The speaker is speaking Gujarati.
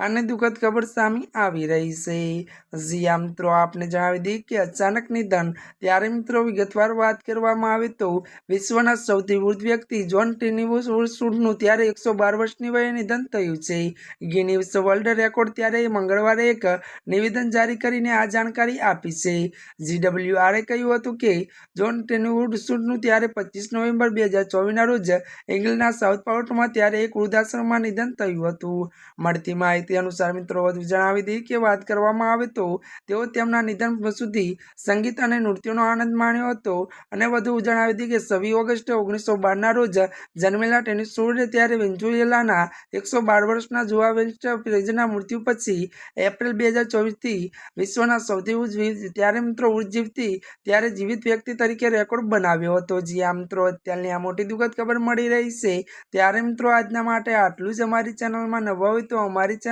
અને દુઃખદ ખબર સામે આવી રહી છે. જીયા મિત્રો, આપને જણાવી દઈએ કે અચાનક નિધન. ત્યારે મિત્રો, વિગતવાર વાત કરવામાં આવે તો વિશ્વના સૌથી વૃદ્ધ વ્યક્તિ જોન ટેનિવોસુડનું ત્યારે એકસો બાર વર્ષની વયે નિધન થયું છે. ગિનિવસ વર્લ્ડ રેકોર્ડ ત્યારે મંગળવારે એક નિવેદન જારી કરીને આ જાણકારી આપી છે. જીડબ્લ્યુઆરે કહ્યું હતું કે જોન ટેનવુડસુડનું ત્યારે પચીસ નવેમ્બર બે હજાર ચોવીસના રોજ ઇંગ્લેન્ડના સાઉથ પાઉટમાં ત્યારે એક વૃદ્ધાશ્રમમાં નિધન થયું હતું. મળતી માહિતી અનુસાર મિત્રો, વધુ જણાવી દઈએ કે વાત કરવામાં આવે તો તેઓ તેમના નિધન સુધી સંગીત અને નૃત્યનો આનંદ માણ્યો હતો. અને વધુ જણાવી દઈએ કે છવ્વી ઓગસ્ટ ઓગણીસો બારના રોજ જન્મેલા ટેનિસ સૂર્ય ત્યારે વેન્ઝુએલાના એકસો બાર વર્ષના જુઆ વેન્સ્ટ પ્રેઝના મૃત્યુ પછી એપ્રિલ બે હજાર ચોવીસથી વિશ્વના સૌથી ઉજ્જ ત્યારે મિત્રો ઉજ્જીવતી ત્યારે જીવિત વ્યક્તિ તરીકે રેકોર્ડ બનાવ્યો હતો. જે આ મિત્રો, અત્યારની આ મોટી દુઃખદ ખબર મળી રહી છે. ત્યારે મિત્રો, આજના માટે આટલું જ. અમારી ચેનલમાં નવા હોય તો અમારી